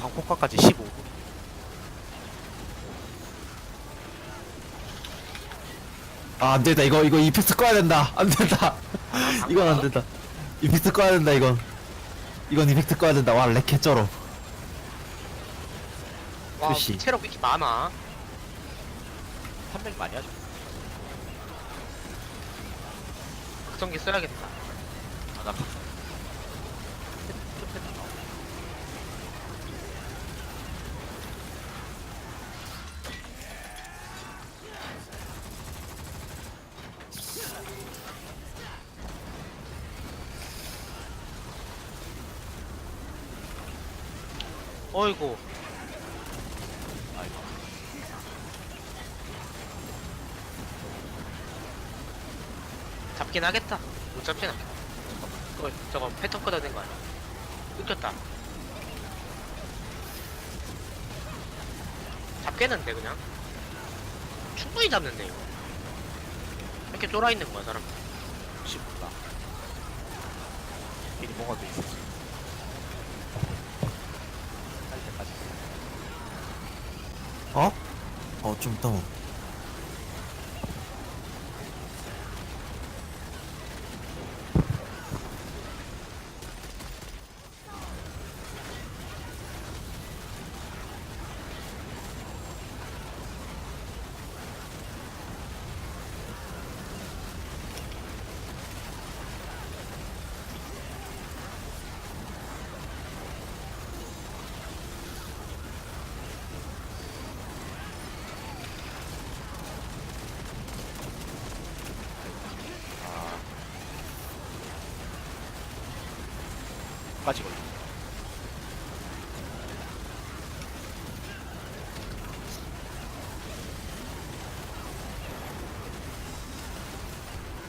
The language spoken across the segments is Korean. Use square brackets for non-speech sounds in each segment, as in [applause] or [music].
방폭파까지 15. 아 안된다 이거 이거 이펙트 꺼야 된다 안 된다 [laughs] 이건 안 된다 이펙트 꺼야 된다 이건 이건 이펙트 꺼야 된다 와 렉 개쩔어 와. 체력 왜 이렇게 많아 300 많이 하죠. 극성기 써야겠다 아, 나 각. 좀 패드 나와. 어이구 아이고. 잡긴 하겠다 못 잡진 않겠다 저거 저거 패턴 꺼야 되는 거 아니야 끊겼다 잡겠는데 그냥 충분히 잡는데 이거 이렇게 쫄아있는 거야 사람 몰라. 미리 뭐가 돼 있었지. 할 때까지. 어? 어 좀 이따 먹 아. 까지 걸려.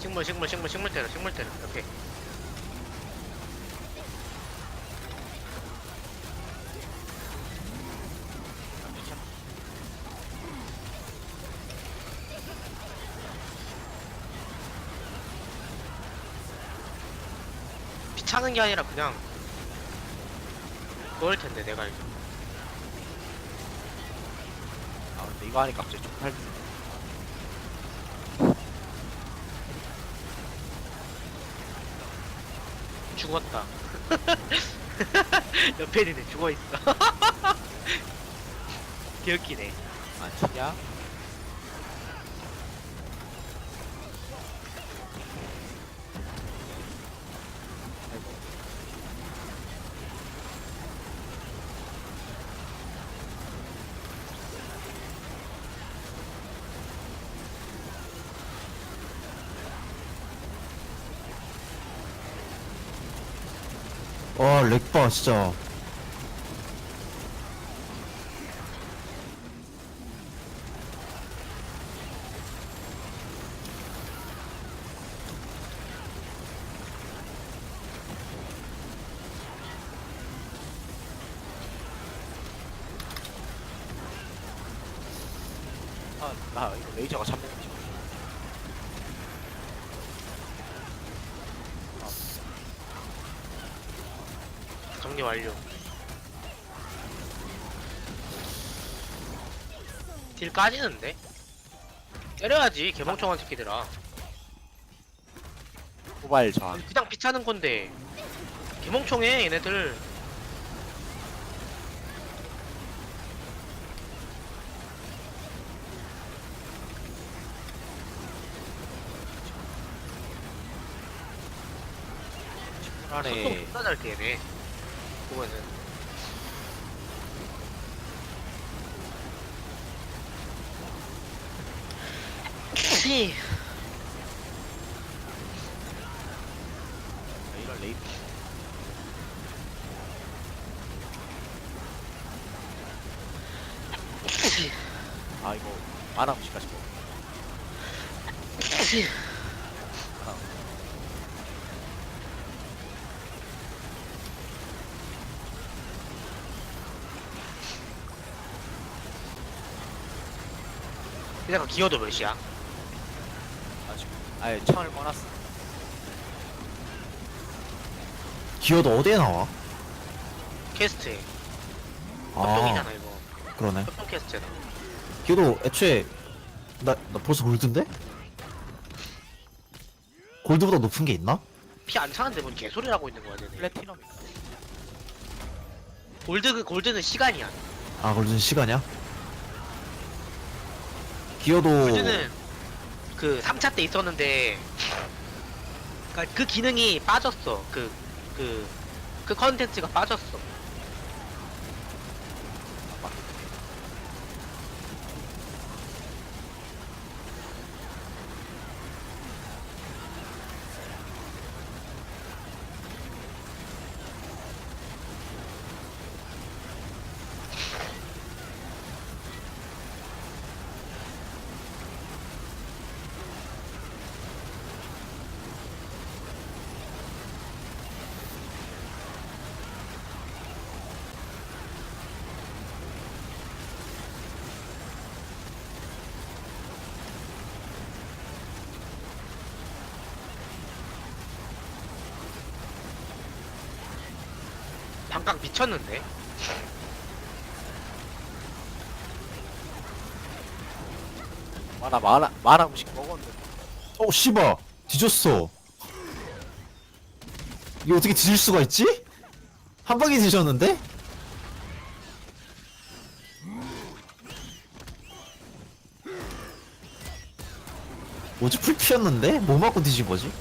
식물 식물 식물 식물 때려 식물 때려 오케이 피차는 게 아니라 그냥 그걸 텐데 내가 알기로 아 근데 이거 하니까 갑자기 좀 팔. 죽었다 [laughs] 옆에 있는 애 죽어 있어 개웃기네 안 치냐? 아이고. 와 렉봐 진짜 아, 나 이거 레이저가 참는 거지. 정리 완료. 딜 까지는데? 때려야지 개멍청한 새끼들아. 모바일 저항. 그냥 피차는 건데. 개멍청해 얘네들. 안에 소통 존나 잘게 얘네 보면은 치. 이런 레이 아 이거 만화 무시까 싶어. 만 그냥 기어도 몇이야? 아 아예 창을 꺼놨어. 기어도 어디에 나와? 캐스트에 협동이잖아 이거 그러네 협동 캐스트잖아 기어도 애초에 나, 나 벌써 골드인데? 골드보다 높은 게 있나? 피 안 차는데 뭔 개소리를 하고 있는 거야 쟤네 플래티넘인가? 골드 골드는 시간이야 아 골드는 시간이야? 기어도 그 3차 때 있었는데 그니까 그 기능이 빠졌어. 그 그 그 컨텐츠가 빠졌어 반각 미쳤는데 마나 마나 마나 음식 먹었는데 어 씨발 뒤졌어 이게 어떻게 뒤질 수가 있지? 한 방에 뒤졌는데? 뭐지 풀 피었는데? 뭐 맞고 뒤진 거지?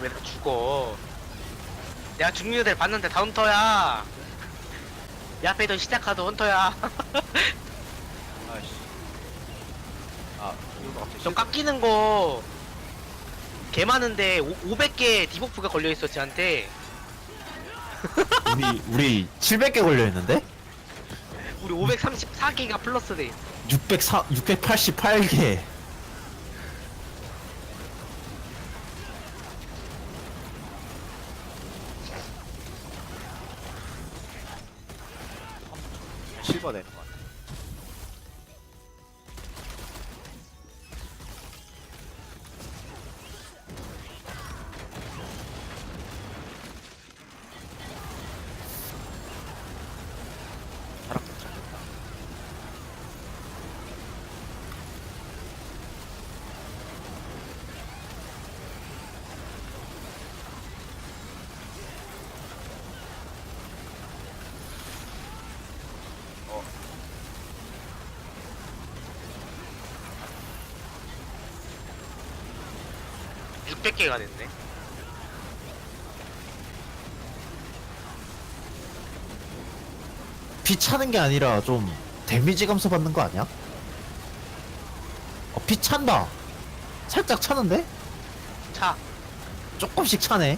왜나 죽어? 내가 죽는 애들 봤는데 다 헌터야. 내 앞에도 시작하도 헌터야. 아이씨. 아 이거 갑자기 저 깎이는 거. 개 많은데 500개 디버프가 걸려있어 쟤한테. 우리 우리 700개 걸려 있는데? 우리 534개가 플러스 돼. 604 688개. 실버 되 600개가 됐네 비 차는 게 아니라 좀 데미지 감소 받는 거 아니야? 어, 비 찬다. 살짝 차는데? 차 조금씩 차네.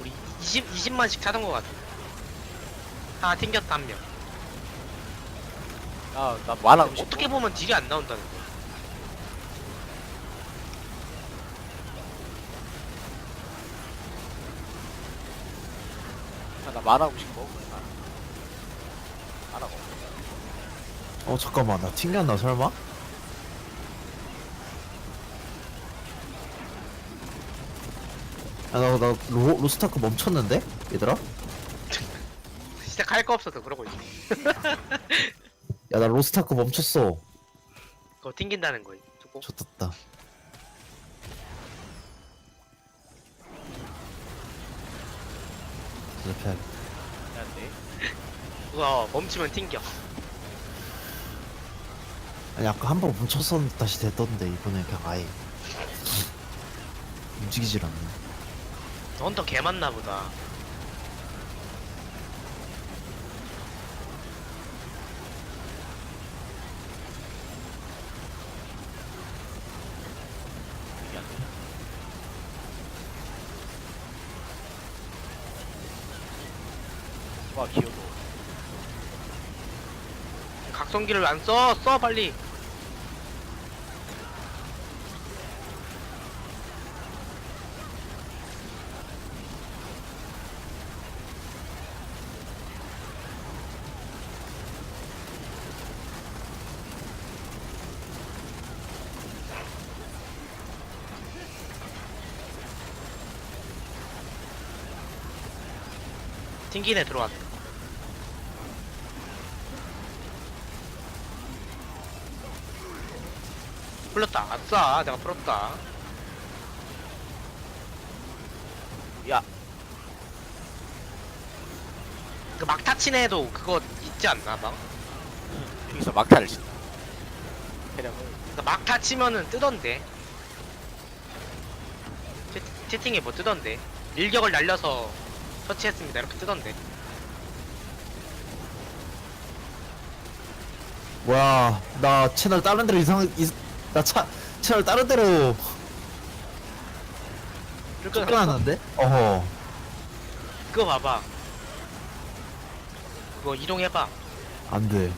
우리 20, 20만씩 차던 거 같아 하나 튕겼다 한명 나나 마나 음식 어떻게 보면 딜이 안 나온다는 거야 먹- 나 마나 음식 먹으면 마나 먹어 어 잠깐만 나 튕겼나 설마? 야나나 나, 로, 로스타크 멈췄는데 얘들아? [laughs] 시작할 거 없어서 그러고 있어 야 나 로스타크 멈췄어. 그거 튕긴다는 거야 두고 좋됐다. 대답해야겠다. 미안한데 그거 멈추면 튕겨 아니 아까 한 번 멈췄었는데 다시 됐던데 이번엔 그냥 아예 움직이질 않네. 헌터 개 많나 보다 각성기를 안 써! 써 빨리! 튕기네 들어왔어 풀렸다. 아싸, 내가 풀었다. 야 그 막타 친 애도 그거 있지 않나 막? 여기서 막타를 친다 대령을 그 막타 치면은 뜨던데. 채, 채팅에 뭐 뜨던데. 일격을 날려서 터치했습니다. 이렇게 뜨던데. 뭐야 나 채널 다른 데로 이상 이, 나 차, 채널 다른 데로 그거, 쫓겨났는데? 어허 그거 봐봐. 그거 이동해봐. 안 돼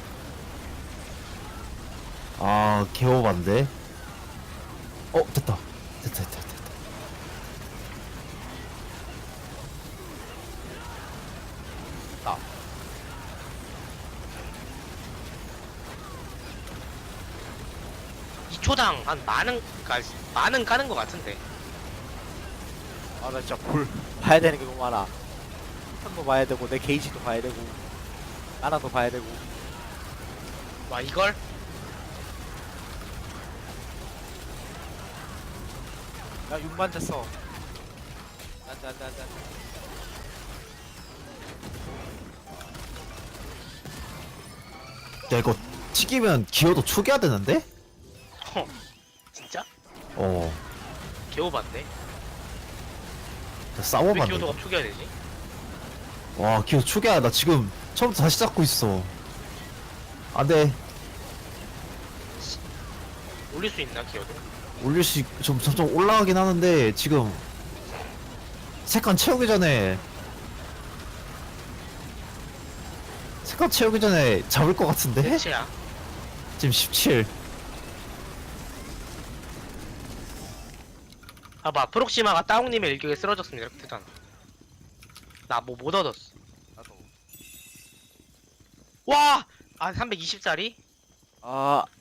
아 개오반데 어 됐다 됐다 됐다 초당 한 만원, 가 만원 까는 것 같은데. 아 나 진짜 볼 봐야 되는 게 너무 많아 편도 봐야 되고 내 게이지도 봐야 되고 나라도 봐야 되고 와, 이걸? 야 6만 됐어 안돼 안돼 안돼 야 이거 튀기면 기어도 초기화 되는데? 허. 진짜? 어 개오반데? 왜 싸워봤네 기호도가 초기화 되지? 와 기어 초기화 나 지금 처음부터 다시 잡고 있어 안 돼 올릴 수 있나, 기호도? 올릴 수 있, 좀 점점 올라가긴 하는데 지금 세컨 채우기 전에 세컨 채우기 전에 잡을 것 같은데? 끝이야. 지금 17 봐봐, 프록시마가 따옹님의 일격에 쓰러졌습니다. 이렇게 뜨잖아. 나 뭐 못 얻었어. 나도 와! 아, 320짜리?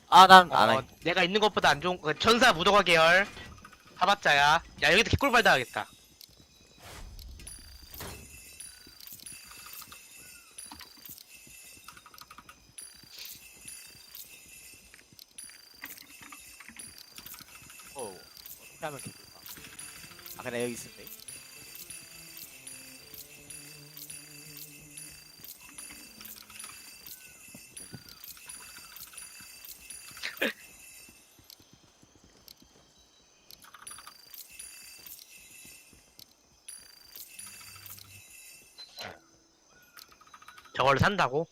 아아난 어, 안해 내가 있는 것보다 안 좋은 거 전사 무도가 계열 하봤자야 야 여기도 개꿀발 당하겠다 어 어떻게 하면 좋을까 아 그냥 여기 돼 저걸로 산다고?